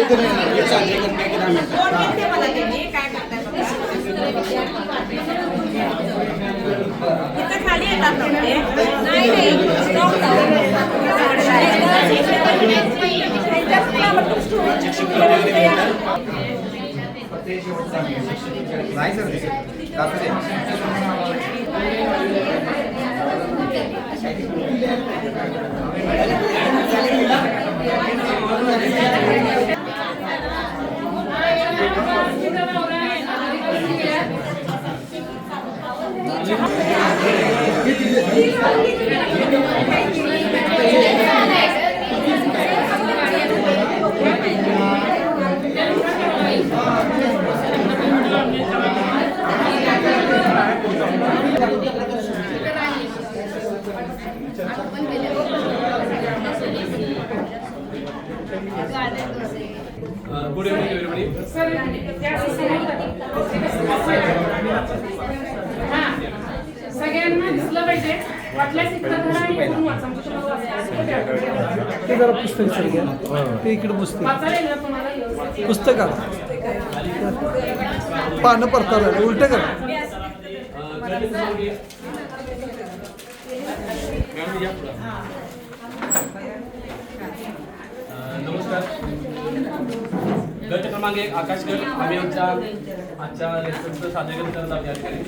पद्धतीने येणार सादरीकरण काय दहा मिनिटं काय खाली येतात नाही. सर दिसत दाखवू दे. Uh, Good evening, everybody. सगळ्यांना दिसलं पाहिजे वाटल्यास इकडं धरा आणि इकडून वाचा. म्हणजे तुम्हाला वाचता ते जरा पुस्तक सर घ्या. ते इकडे पुस्तक पुस्तकात पुस्तक आला. पानं परताला उलट करा Uh, गणेश जोगे. मॅडम, या पुढं. Uh, नमस्कार गट क्रमांक एक आकाश गट. आम्ही आमच्या आजच्या लेक्चरचं सादरीकरण करत आहोत या ठिकाणी.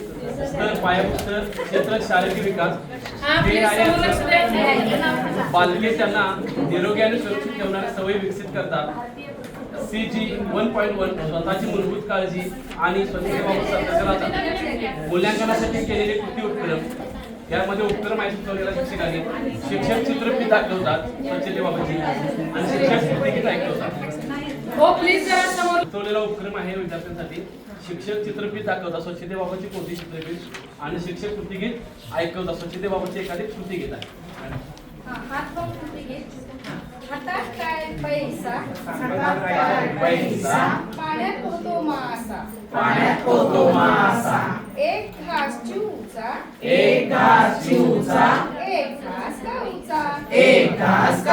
तर पायाभूत क्षेत्र शारीरिक विकास. हा, आहे. बालके त्यांना निरोगी आणि सुरक्षित ठेवणाऱ्या सवयी विकसित करतात. C G one point one स्वतःची मूलभूत काळजी आणि स्वच्छतेबाबत मूल्यांकनासाठी केलेले कृती उपक्रम. यामध्ये उपक्रम माहिती सुचवलेल्या शिक्षकांनी शिक्षक चित्रफित दाखवतात स्वच्छतेबाबतची. आणि शिक्षक कृती ऐकवतात. हो प्लीज जरा समोर. सुचवलेला उपक्रम आहे विद्यार्थ्यांसाठी. शिक्षक चित्रफित दाखवतात स्वच्छतेबाबतची कोणती चित्रफित? आणि शिक्षक कृतीगीत ऐकवतात स्वच्छतेबाबतची एखादी कृती घेत आहे. हात पाहून कुठे घे. हातात काय पैसा? पैसा? पाण्यात होतो मासा. पाण्यात होतो मासा. एक घास चिवचा. एक घास एक घास गाऊचा एक घास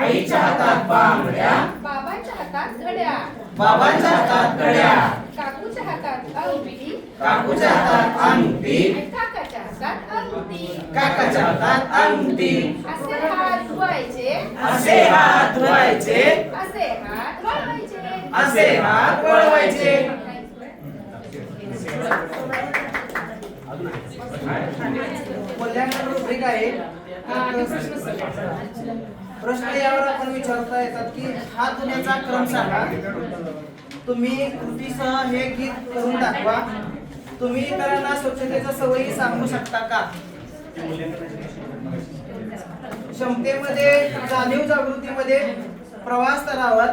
आईच्या हातात बांगड्या. बाबांच्या हातात घड्या. बाबांच्या हातात घड्या. काकूच्या हातात अंगठी. काकूच्या हातात अंगठी. काकाच्या हातात अंगठी. काकाच्या हातात अंगठी. असे हात धुवायचे. असे हात धुवायचे. असे हात वळवायचे. असे हात वळवायचे. अजून आहे. मूल्यांकन रुब्रिक आहे प्रश्न यावर आपण विचारता येतात की हा धुण्याचा क्रम सांगा. तुम्ही कृतीसह हे गीत करून दाखवा. तुम्ही इतरांना स्वच्छतेच्या सवयी सांगू शकता का? क्षमतेमध्ये जाणीव जागृतीमध्ये प्रवास स्तरावर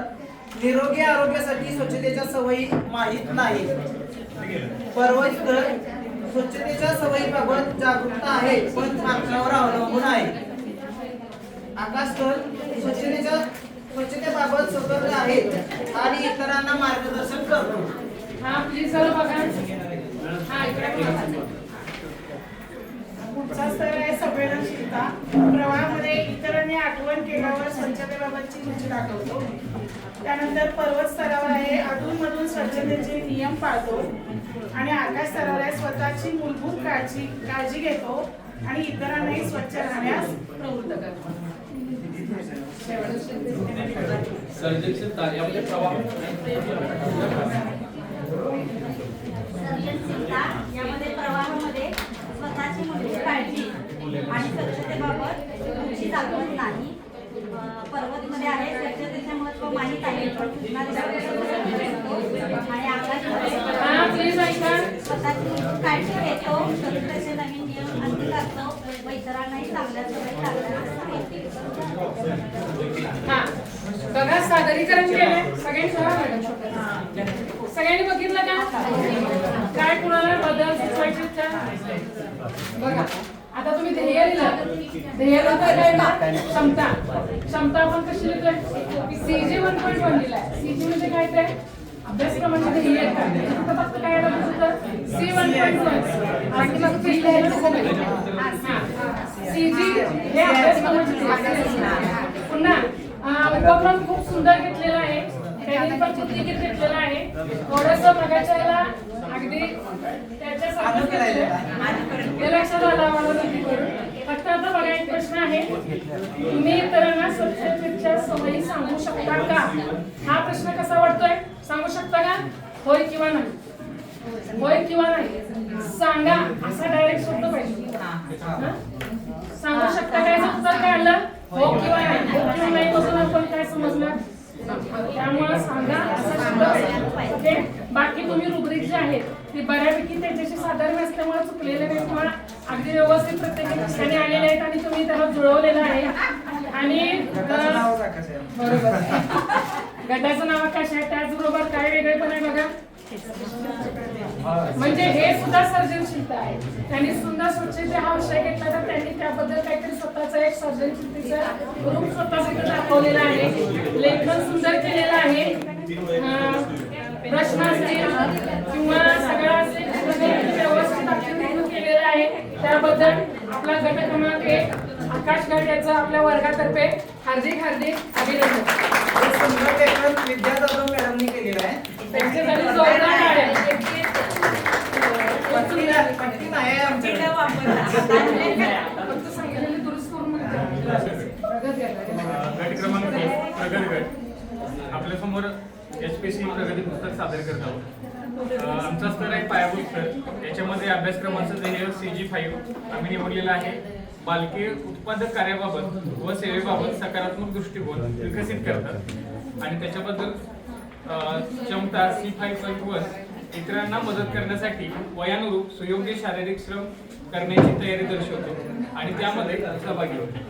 निरोगी आरोग्यासाठी स्वच्छतेच्या सवयी माहीत नाही. पर्वत स्वच्छतेच्या सवयीबाबत जागरूकता आहे पण मागण्यावर अवलंबून आहे. आकाश स्तर स्वच्छतेच्या स्वच्छतेबाबत सतर्क आहे आणि इतरांना मार्गदर्शन करतो. हा प्लीज बघा. हा इकडे. पुढचा स्तर आहे संवेदनशीलता प्रवाहामध्ये इतरांनी आठवण केल्यावर स्वच्छतेबाबतची रुची दाखवतो. त्यानंतर पर्वत स्तरावर आहे अधूनमधून स्वच्छतेचे नियम पाळतो आणि आकाश स्तरावर आहे स्वतःची मूलभूत काळजी काळजी घेतो आणि इतरांनाही स्वच्छ राहण्यास प्रवृत्त करतो. सर्जनशीलता यामध्ये प्रवाह सर्जनशीलता यामध्ये प्रवाहामध्ये स्वतःची मूलभूत काळजी आणि स्वच्छतेबाबत रुची दाखवत नाही. पर्वतमध्ये आहे स्वच्छतेचे महत्त्व माहीत आहे. आणि हा ऐका. स्वतःची काळजी घेतो. स्वच्छतेचे नवीन नियम अंगीकारतो व इतरांनाही चांगल्या सवयी सांगतो हा. बघा सादरीकरण केलंय. सगळ्यांनी सगळ्यांनी बघितलं का? काय कुणाला बदल सुचवायचे का? बघा. आता तुम्ही ध्येय लिहिला. ध्येय काय क्षमता. क्षमता आपण कशी लिहितोय? सीजी वन पॉईंट वन लिहिलाय. सीजी म्हणजे काय ते? अभ्यासक्रमाचे ध्येय आहे. काय इथं फक्त काय आलं होतं सी वन पॉईंट वन बाकी मग सी सीजी हे अभ्यासक्रमाचे ध्येय आहे. पुन्हा अं, उपक्रम खूप सुंदर घेतलेला आहे. त्यांनी पण घेतलेलं आहे. थोडस मगाच्या याला अगदी त्याच्यासारखं घेतलंय. ते लक्षात आलं आम्हाला नक्की करून. फक्त आता बघा एक प्रश्न आहे. तुम्ही इतरांना स्वच्छतेच्या सवयी सांगू शकता का? हा प्रश्न कसा वाटतोय? सांगू होय किंवा नाही? होय किंवा नाही? सांगा असा डायरेक्ट शब्द पाहिजे. हा? सांगू शकता काय उत्तर काढलं हो किंवा नाही? हो किंवा नाही बसून आपण काय समजलं त्यामुळे सांगा असा शब्द पाहिजे. ओके? बाकी तुम्ही रुब्रिक जे आहेत ती बऱ्यापैकी त्याच्याशी साधारण असल्यामुळे चुकलेले नाही किंवा अगदी व्यवस्थित प्रत्येक ठिकाणी आलेले आहेत आणि तुम्ही त्याला जुळवलेलं आहे. आणि बरोबर. गटाचं नाव आकाश आहे. त्याचबरोबर काय वेगळेपण आहे बघा? म्हणजे हे सुद्धा सर्जनशीलता आहे. त्यांनी सुद्धा स्वच्छते हा विषय घेतला तर त्यांनी त्याबद्दल काहीतरी स्वतःचा एक सर्जनशीलतेचा रूप स्वतःसाठी दाखवलेला आहे. लेखन सुंदर केलेलं आहे. प्रश्न असतील किंवा सगळं असेल व्यवस्थित केलेलं आहे. त्याबद्दल आपला गट क्रमांक एक आकाश गट याचं आपल्या वर्गातर्फे हार्दिक हार्दिक अभिनंदन. विद्या जाधव मॅडमनी केलेलं आहे नाही- आमच्याकडे गट क्रमांक प्रगत गट आपल्यासमोर एच पी सी प्रगती पुस्तक सादर करत आहोत अं, आमचा स्तर आहे पायाभूत स्तर. याच्यामध्ये अभ्यासक्रमाचं ध्येय सी जी फाईव्ह आम्ही निवडलेलं आहे. बालके उत्पादक कार्याबाबत व सेवेबाबत सकारात्मक दृष्टिकोन विकसित करतात. आणि त्याच्याबद्दल क्षमता सी फाईव्ह पॉईंट वन इतरांना मदत करण्यासाठी वयानुरूप सुयोग्य शारीरिक श्रम करण्याची तयारी दर्शवतो आणि त्यामध्ये सहभागी होतो.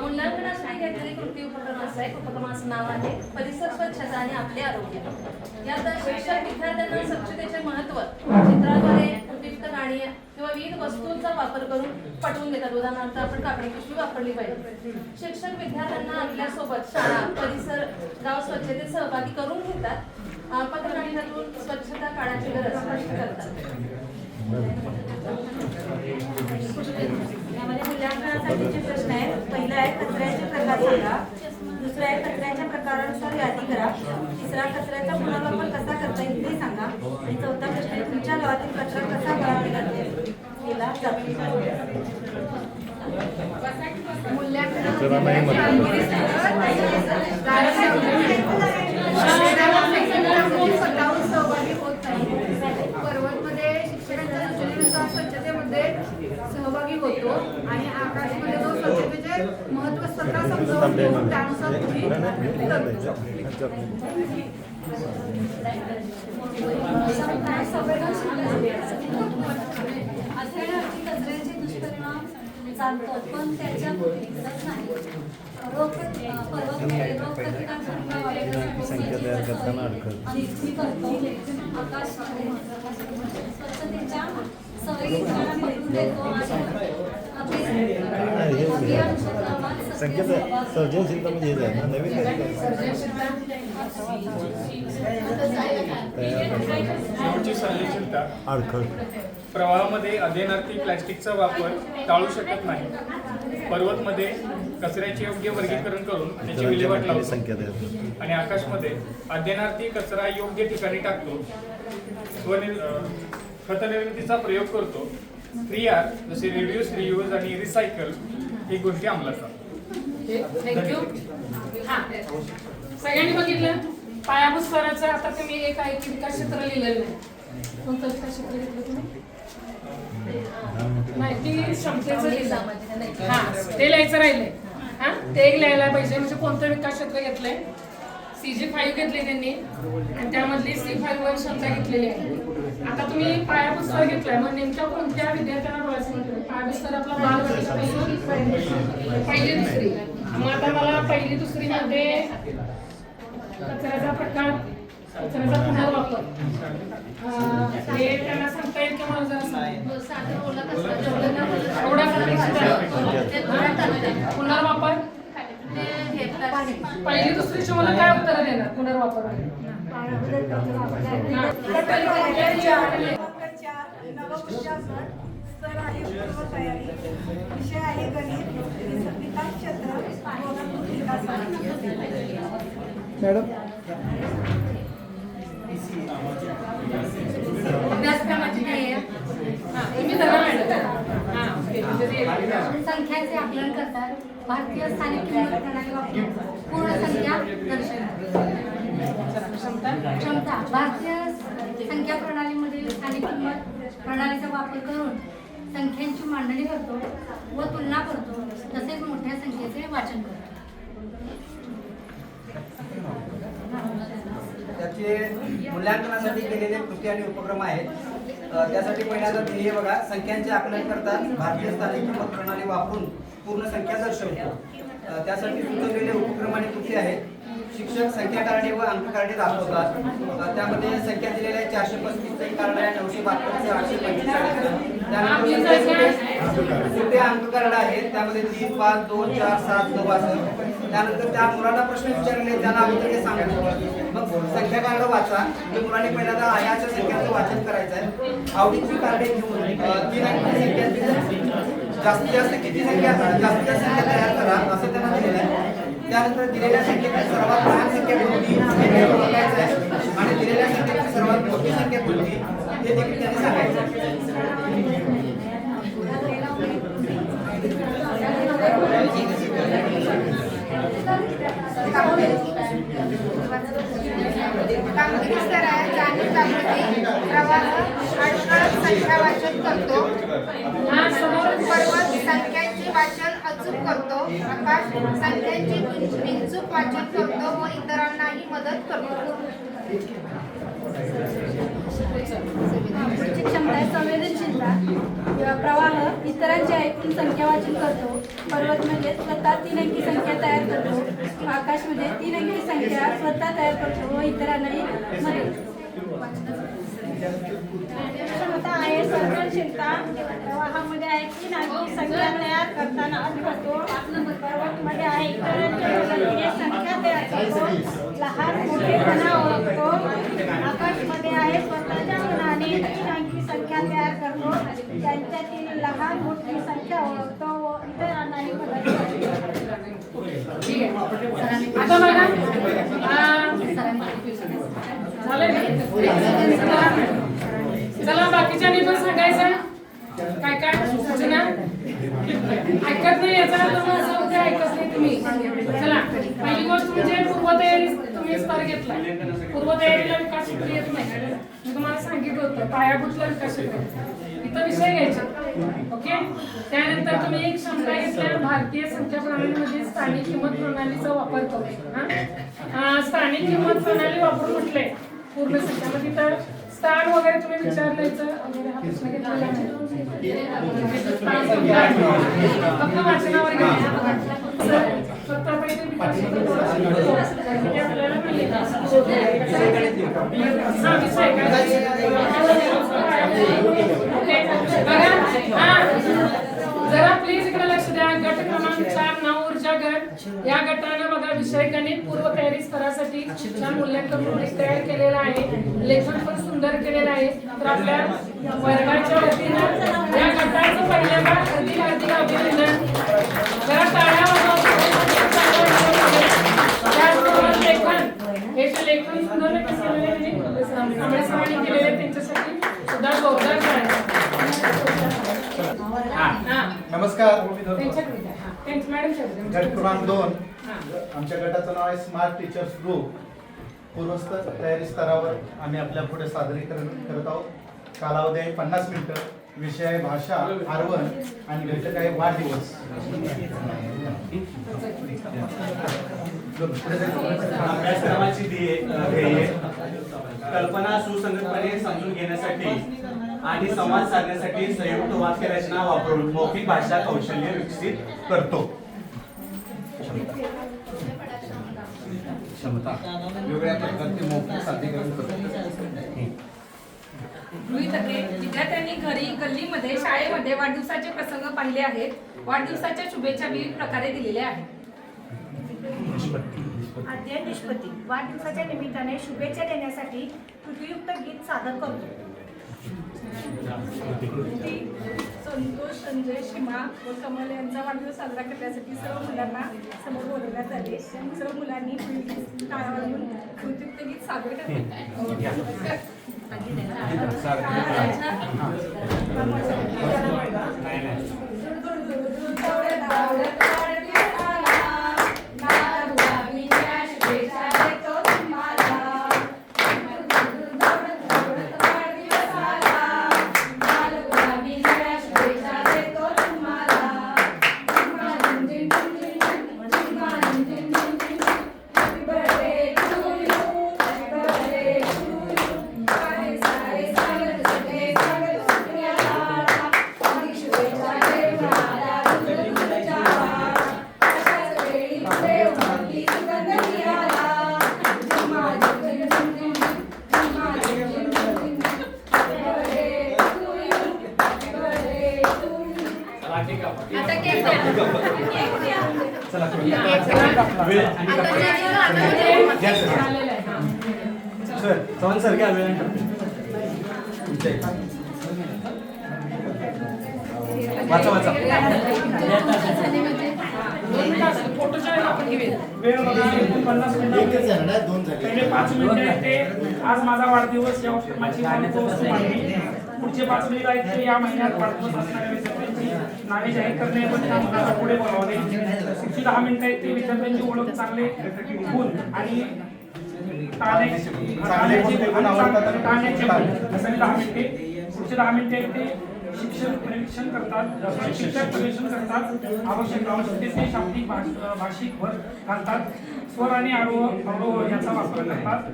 मूल्यांकनासाठी घेतलेली कृती उपक्रम असा आहे उपक्रमाचं नाव आहे. परिसर स्वच्छता आणि आपले आरोग्य. यात शिक्षक विद्यार्थ्यांना स्वच्छतेचे महत्त्व चित्राद्वारे उपयुक्त नाणी किंवा विविध वस्तूंचा वापर करून पटवून देतात. उदाहरणार्थ आपण कापडी पिशवी वापरली पाहिजे. शिक्षक विद्यार्थ्यांना आपल्यासोबत शाळा परिसर गाव स्वच्छतेत सहभागी करून घेतात. अं, पथनाट्यातून स्वच्छता काळाची गरज स्पष्ट करतात. यामध्ये मूल्यांकनासाठीचे प्रश्न आहेत पहिला आहे कचऱ्याचे प्रकार सांगा. दुसरा आहे कचऱ्याच्या प्रकारानुसार यादी करा. तिसरा कचऱ्याचा पुनर्वापर कसा करता येईल ते सांगा. आणि चौथा प्रश्न आहे तुमच्या गावातील कचरा कसा केला जातो स्वतःहून सहभागी होत नाही पर्वतमध्ये शिक्षकांच्या सूचनेनुसार स्वच्छतेमध्ये सहभागी होतो आणि आकाशमध्ये जो स्वच्छतेचे महत्त्व स्वतः समजवतो त्यानुसार तुम्ही करतो. अध्ययनाची कचऱ्याचे दुष्परिणाम जाणतो पण त्याच्या कृतीगत नाही. रोग रोग स्वच्छतेच्या सवयी देतो आणि सहभाग सर्जनशीलता म्हणजे हेच आहे ना नवीन शेवटची सर्जनशीलता अडखळ प्रवाहामध्ये अध्ययनार्थी प्लॅस्टिकचा वापर टाळू शकत नाही. पर्वतमध्ये कचऱ्याचे योग्य वर्गीकरण करून त्याची विल्हेवाट लावतो. संख्या द्या आणि आकाशमध्ये अध्ययनार्थी कचरा योग्य ठिकाणी टाकतो. स्वनिर खतनिर्मितीचा प्रयोग करतो. थ्री आर जसे रिड्यूस रियूज आणि रिसायकल ही गोष्टी अंमलात थँक्यू हा. सगळ्यांनी बघितलं? पायाभूत स्तराचं आता तुम्ही एक आहे की विकास क्षेत्र लिहिलेलं नाही. कोणतं विकास क्षेत्र घेतलं तुम्ही? नाही क्षमतेचं लिहिलं. हां ते लिहायचं राहिलंय. हा ते एक लिहायला पाहिजे. म्हणजे कोणतं विकास क्षेत्र घेतलंय? सी जी फाईव्ह घेतले त्यांनी. आणि त्यामधली सी फाईव्ह वर क्षमता घेतलेली आहे. आता तुम्ही पायाभूत स्तर घेतलाय. मग नेमक्या कोणत्या विद्यार्थ्यांना डोळ्याचं म्हटलं? पायाभूत स्तर आपला बालवाडीपासून पहिली दुसरी. मग आता मला पहिली दुसरी मध्ये कचऱ्याचा प्रकार कचऱ्याचा पुनर्वापर हे त्यांना सांगता येईल की मला जरा. पुनर्वापर? पहिली दुसरीची मला काय उत्तर देणार? पुनर्वापर विषय आहे. गणित विकास मॅडम. नाही तुम्ही संख्याचे आकलन करतात. भारतीय स्थानिक किंमत प्रणाली वापरून पूर्ण संख्या क्षमता? भारतीय संख्या प्रणालीमध्ये स्थानिक किंमत प्रणालीचा वापर करून संख्यांची मांडणी करतो व तुलना करतो. तसेच मोठ्या संख्येचे वाचन करतो. त्याचे मूल्यांकनासाठी केलेले कृती आणि उपक्रम आहेत. त्यासाठी पहिल्यांदा ध्येय बघा संख्यांचे आकलन करतात भारतीय स्थानिक किंमत प्रणाली वापरून पूर्ण संख्या दर्शवतो. त्यासाठी सुचवलेले उपक्रम आणि कृती आहेत. शिक्षक संख्या कारणे व अंक कारणे दाखवतात. त्यामध्ये संख्या दिलेल्या चारशे पस्तीस एक कारण आहे नऊशे बहात्तरचे आठशे पंचेचाळीस त्यानंतर संख्या अंक कार्ड आहेत त्यामध्ये तीन पाच दोन चार सात नऊ असं त्यानंतर त्या मुलांना प्रश्न विचारले त्यांना अगोदर ते सांगितलं. मग संख्या कार्ड वाचा. म्हणजे मुलांनी पहिल्यांदा आयाच्या संख्याचं वाचन करायचं आहे. आवडीची कार्डे घेऊन तीन अंकी संख्याची जास्तीत जास्त किती संख्या जास्तीत जास्त संख्या तयार करा असं त्यांना दिलेलं आहे. त्यानंतर दिलेल्या संख्येची सर्वात लहान संख्या कोणती? हे ओळखायचं आहे. आणि दिलेल्या संख्येची सर्वात मोठी संख्या कोणती? हे देखील त्यांनी सांगायचं आहे. कामगिरी स्तरावर जाणीव जागृती प्रवाह अडथळा संख्या वाचन करतो पर्वत संख्यांचे वाचन अचूक करतो आकाश संख्यांचे बिनचूक वाचन करतो व इतरांनाही मदत करतो पुढची क्षमता आहे संवेदनशीलता किंवा प्रवाह इतरांचे ऐकून संख्या वाचन करतो. पर्वत म्हणजे स्वतः तीन अंकी संख्या तयार करतो. आकाश म्हणजे तीन अंकी संख्या स्वतः तयार करतो व इतरांनाही मदत क्षमता आहे सर्जनशीलता प्रवाहामध्ये आहे तीन अंकी संख्या तयार करताना अनुभवतो. पर्वतमध्ये आहे इतरांच्या संख्या तयार करतो. लहान मोठेपणा ओळखतो. आकाशमध्ये आहे स्वतःच्या मनाने तीन संख्या तयार करतो. त्यांच्यातील लहान मोठी संख्या ओळखतो. व इतरांनाही आता बघा चला बाकीच्यांनी पण सांगायचं. काय काय? सूचना? ऐकत नाही याचा अर्थ मग असं होतं ऐकत नाही तुम्ही. चला पहिली गोष्ट म्हणजे पूर्वतयारी तुम्ही स्तर घेतला पूर्वतयारीला विकास येत नाही. मी तुम्हाला सांगितलं होतं. पायाभूतला विकास सूत्र इथं विषय घ्यायचे. ओके? त्यानंतर तुम्ही एक क्षमता घेतल्यावर भारतीय संख्या प्रणालीमध्ये स्थानिक किंमत प्रणालीचा वापर करतो स्थानिक किंमत प्रणाली वापरून म्हटले पूर्ण संख्यामध्ये तर स्थान वगैरे तुम्ही विचारलायचं वगैरे हा प्रश्न घेतलेला फक्त वाचनावर घ्या. फक्त आपण जरा प्लीज इकडे लक्ष द्या. गट क्रमांक चार नाव ऊर्जा गट. या गटानं बघा विषय गणित पूर्व तयारी स्तरासाठी छान मूल्यांकन रुब्रिक तयार केलेला आहे. लेखन पण सुंदर केलेलं आहे. तर आपल्या वर्गाच्या वतीनं या गटाचं पहिल्यांदा अधिक अधिक अभिनंदन नमस्कार. हा. गट क्रमांक दोन. हा. आमच्या गटाचं नाव आहे स्मार्ट टीचर्स ग्रुप पूर्वस्थ तयारी स्तरावर आम्ही आपल्या पुढे सादरीकरण करत आहोत. कालावधी आहे पन्नास मिनिटं विषय आहे भाषा आरवण आणि घटक आहे वाढदिवस. अभ्यासक्रमाची ध्येये. कल्पना सुसंगतपणे समजून घेण्यासाठी आणि संवाद साधण्यासाठी संयुक्त वाक्य रचना वापरून मौखिक भाषा कौशल्य विकसित करतो. क्षमता. वेगवेगळ्या प्रकारचे मौखिक सादरीकरण करतो. विद्यार्थ्यांनी घरी गल्लीमध्ये शाळेमध्ये वाढदिवसाचे प्रसंग पाहिले आहेत. वाढदिवसाच्या शुभेच्छा विविध प्रकारे दिलेल्या आहेत. अध्ययन निष्पत्ती. वाढदिवसाच्या निमित्ताने शुभेच्छा देण्यासाठी कृतीयुक्त गीत सादर करतो. संतोष संजय शिमा व कमल यांचा वाढदिवस साजरा करण्यासाठी सर्व मुलांना समोर बोलवण्यात आले सर्व मुलांनी टाळ्या वाजवून कृत्युक्त गीत सादर सर चव्हाण सर घ्या वेळ वाचा वाचा. पाच मिनिटं ते आज माझा वाढदिवस या पुढचे पाच मिनिट आहेत ते या महिन्यात वाढदिवस असणाऱ्या विद्यार्थ्यांची नावे जाहीर करणे त्या मुलाला पुढे बोलावणे पुढची दहा मिनिटं आहेत ते विद्यार्थ्यांची ओळख चांगले गुण आणि टाळण्याचे दहा मिनिटे पुढचे दहा मिनिटे ते शिक्षक परीक्षण करतात शिक्षक परीक्षण करतात आवश्यक आवश्यकतेचे शाब्दिक भाष- भाषिक भर घालतात. स्वर आणि आरोह अवरोह याचा वापर करतात.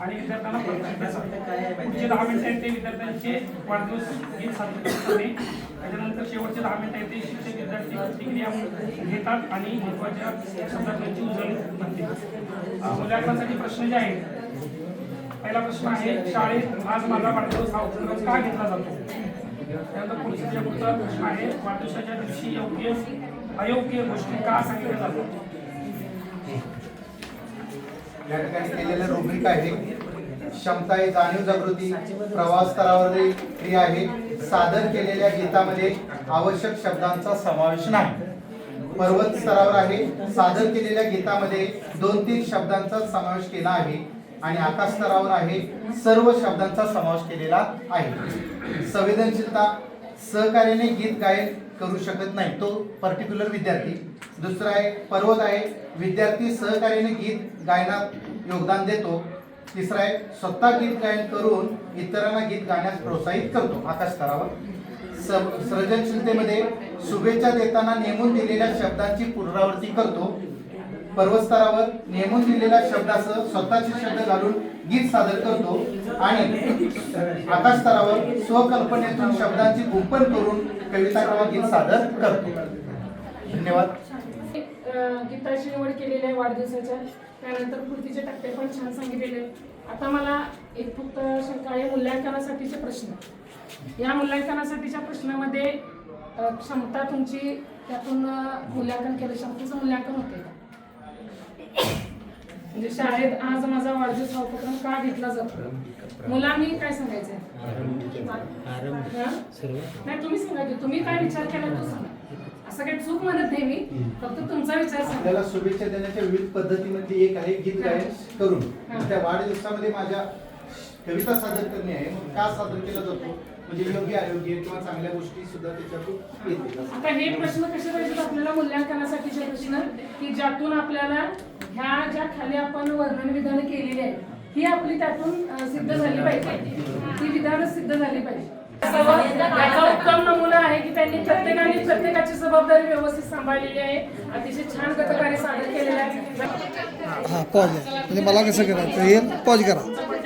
आणि विद्यार्थ्यांना पुढचे दहा मिनिटं आहेत ते विद्यार्थ्यांचे वाढदिवस गीत सादर करणे त्याच्यानंतर शेवटचे दहा मिनिटं आहेत ते शिक्षक विद्यार्थी प्रतिक्रिया घेतात आणि महत्त्वाच्या संदर्भांची उजळणी करते अं, प्रश्न जे आहेत पहिला प्रश्न आहे शाळेत आज माझा वाढदिवस हा उपक्रम का घेतला जातो? त्यानंतर पुढचा जे पुढचा आहे वाढदिवसाच्या दिवशी योग्य अयोग्य गोष्टी का सांगितल्या जातात या ठिकाणी केलेलं रुब्रिक आहे क्षमता आहे जाणीव जागृती प्रवास स्तरावरील क्रिया आहे. सादर केलेल्या गीतामध्ये आवश्यक शब्दांचा समावेश नाही. पर्वत स्तरावर आहे. सादर केलेल्या गीतामध्ये दोन तीन शब्दांचा समावेश केला आहे. आणि आकाशस्तरावर आहे. सर्व शब्दांचा समावेश केलेला आहे. संवेदनशीलता सहकार्याने गीत गायन करू शकत नाही. तो पर्टिक्युलर विद्यार्थी. दुसरा आहे पर्वत आहे. विद्यार्थी सहकार्याने गीत गायनात योगदान देतो. तिसरा आहे स्वतः गीत गायन करून इतरांना गीत गाण्यास प्रोत्साहित करतो. आकाश स्तरावर स- सृजनशीलतेमध्ये शुभेच्छा देताना नेमून दिलेल्या शब्दांची पुनरावृत्ती करतो. पर्वस्तरावर नेमून दिलेल्या शब्दासह स्वतःचे शब्द घालून गीत सादर करतो आणि आकाशस्तरावर स्वकल्पनेतून शब्दांची गुंपन करून कविता किंवा गीत सादर करतो. धन्यवाद. गीताची निवड केलेली आहे वाढदिवसाच्या. त्यानंतर कृतीचे टप्पे पण छान सांगितलेले आता मला एक फक्त शंका आहे मूल्यांकनासाठीचे प्रश्न. या मूल्यांकनासाठीच्या प्रश्नामध्ये क्षमता तुमची त्यातून मूल्यांकन केलं क्षमतेचं मूल्यांकन होते का? म्हणजे शाळेत आज माझा वाढदिवस हा उपक्रम का घेतला जातो? मुलांनी काय सांगायचंय? हा? नाही तुम्ही सांगायचे. तुम्ही काय विचार केला तो सांगा. असं काही चूक म्हणत नाही मी. फक्त तुमचा विचार आपल्याला शुभेच्छा देण्याच्या विविध पद्धतीमध्ये एक आहे गीत गायन करून. त्या वाढदिवसामध्ये माझ्या कविता सादर करणे आहे. मग का सादर केला जातो? म्हणजे योग्य अयोग्य किंवा चांगल्या गोष्टी सुद्धा त्याच्यातून आता हे प्रश्न कसे पाहिजेत आपल्याला मूल्यांकनासाठीचे प्रश्न की ज्यातून आपल्याला ह्या ज्या खाली आपण वर्णन विधान केलेली आहेत ही आपली त्यातून सिद्ध झाली पाहिजे. ही विधानं सिद्ध झाली पाहिजे. याचा उत्तम नमुना आहे की त्यांनी प्रत्येकाने प्रत्येकाची जबाबदारी व्यवस्थित सांभाळलेली आहे. अतिशय छान गतकार्य सादर केलेलं आहे. म्हणजे मला कसं करायचं? हे पॉज करा.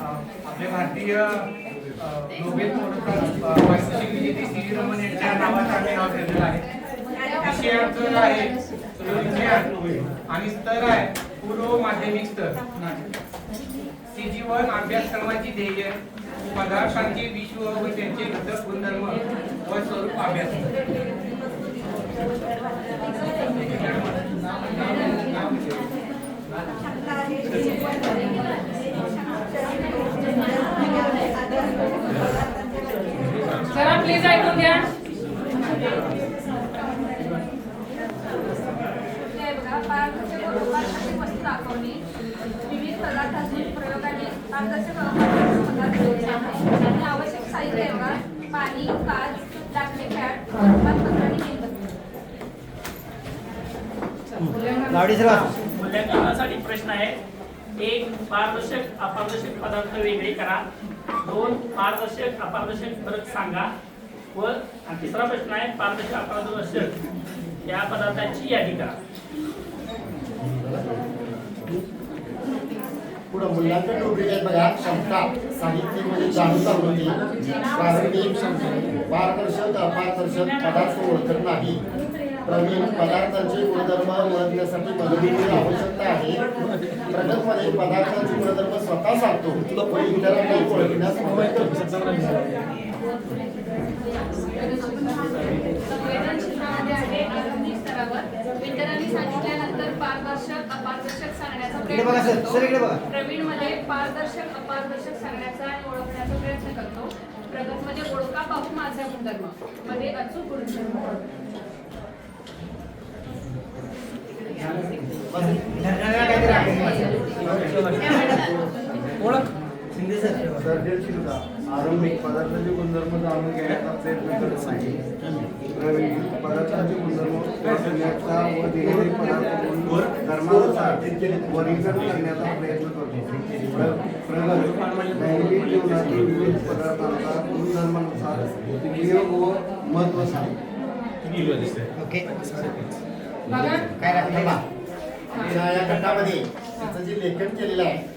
आपले भारतीय नोबेल पुरस्कार विजेते सी. रमन यांच्या नावात आम्ही नाव ठेवलेलं आहे. विषय आमचा आहे आणि स्तर आहे पूर्व माध्यमिक स्तर. सी जी वन अभ्यासक्रमाची ध्येय पदार्थांचे विश्व व त्यांचे घटक गुणधर्म व स्वरूप अभ्यास. जरा प्लीज ऐकून घ्या. हे वस्तू दाखवणे विविध पदार्थांचे प्रयोगाने आणि आवश्यक साहित्य आहे बघा. पाणी काच टाकणे फॅट पत्र आणि मेणबत्ती. मूल्यांकनासाठी प्रश्न आहे. एक पारदर्शक अपारदर्शक पदार्थ वेगळे करा. दोन पारदर्शक अपारदर्शक फरक सांगा. व तिसरा प्रश्न आहे पारदर्शक अपारदर्शक. या पदार्थांची यादी करा. पुढं मूल्यांकन रुपये बघा क्षमता. साहित्य म्हणजे जाणून एक क्षमता पारदर्शक अपारदर्शक पदार्थ ओळखत नाही. प्रवीण पदार्थांचे गुणधर्म ओळखण्यासाठी मदतीची आवश्यकता आहे प्रगतमध्ये पदार्थांचे गुणधर्म स्वतः सांगतो व इतरांना ओळखण्यास मदत करतो. प्रवीणमध्ये पारदर्शक अपारदर्शक सांगण्याचा आणि ओळखण्याचा प्रयत्न करतो प्रगत मध्ये ओळखा पाहू माझा गुणधर्ममध्ये अचूक गुणधर्म. ओळख सर्जनशीलता आरंभिक पदार्थाचे गुणधर्म जाणून घेण्याचा प्रयत्न करत नाही प्रवीण पदार्थाचे गुणधर्म ओळखण्याचा व दिलेले पदार्थ धर्मानुसार वर्गीकरण करण्याचा प्रयत्न करतो प्र- प्रगत जीवनातील विविध पदार्थांचा गुणधर्मानुसार उपयोग व महत्त्व सांगतो ओके. काय राखलं या या गटामध्ये त्याचं जे लेखन केलेलं आहे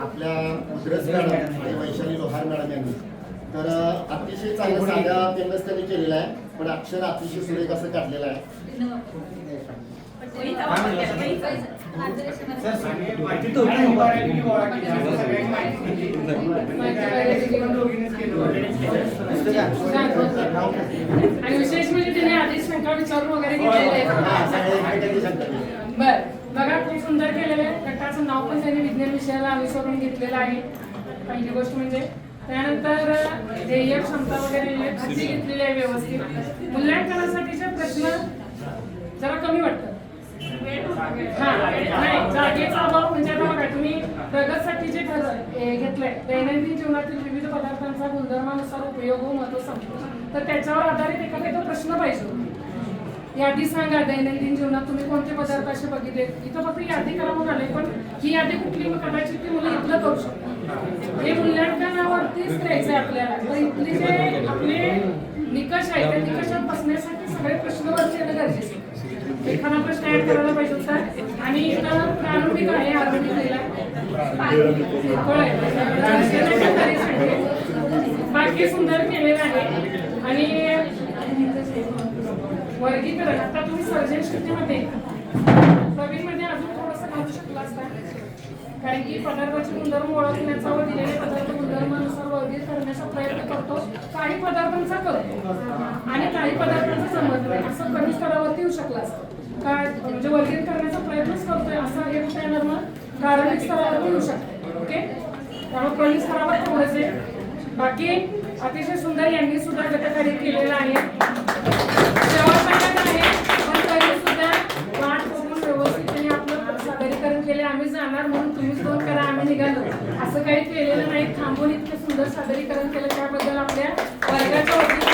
आपल्या उद्रस मॅडम आणि वैशाली लोहार मॅडम यांनी तर अतिशय चांगलं साध्या पेनच त्यांनी केलेलं आहे पण अक्षर अतिशय सुरेख असं काढलेलं आहे. आणि विशेष म्हणजे तिने आधीच शंका विचारून वगैरे घेतलेले हा. बर बघा खूप सुंदर केलेलं आहे गटाचं नाव पण त्यांनी विज्ञान विषयाला अनुसरून घेतलेलं आहे पहिली गोष्ट म्हणजे त्यानंतर ध्येय क्षमता वगैरे घेतलेली आहे व्यवस्थित मूल्यांकनासाठीचे प्रश्न जरा कमी वाटतं हा नाही जागेचा अभाव म्हणजे आता तुम्ही प्रगतसाठी जे ठरलं हे घेतलंय दैनंदिन जीवनातील विविध पदार्थांचा गुणधर्मानुसार उपयोग व महत्त्व सांगतो. तर त्याच्यावर आधारित एखादा तो प्रश्न पाहिजे. यादी सांगा दैनंदिन जीवनात तुम्ही कोणते पदार्थ असे बघितले? इथं फक्त यादी करा म्हणून आले पण ही यादी कुठली? मग कदाचित ती मुलं इथलं करू शकतात. हे मूल्यांकनावरतीच द्यायचं आहे आपल्याला. तर इथले जे आपले निकष आहेत त्या निकषात बसण्यासाठी सगळे प्रश्न वरती येणं गरजेचं आहे. एखादा प्रश्न ऍड करायला पाहिजे होता. आणि प्रारंभिक आहे आरोग्य बाकी सुंदर केलेलं आहे. आणि वर्गीकरण. आता तुम्ही सर्जनशीलतेमध्ये प्रवीणमध्ये अजून थोडंसं घालू शकला असता. कारण की पदार्थाचे गुणधर्म ओळखण्याचा व दिलेले पदार्थ गुणधर्मानुसार वर्गीत करण्याचा प्रयत्न करतो. काही पदार्थांचा करतो आणि काही पदार्थांचा संबंध नाही. असं कमी स्तरावरती येऊ शकला असतं. काय म्हणजे वर्गीत करण्याचा प्रयत्नच करतोय असं हे कुठे येणार मग प्रारंभिक स्तरावर येऊ शकते ओके? त्यामुळे कमी स्तरावर थोडेसे बाकी अतिशय सुंदर यांनी सुद्धा गटकार्य केलेलं आहे. पण आपलं सादरीकरण आम्ही जाणार म्हणून तुम्हीच दोन करा आम्ही निघालो. असं काही केलेलं नाही. थांबून इतकं सुंदर सादरीकरण केलं त्याबद्दल आपल्या वर्गाच्या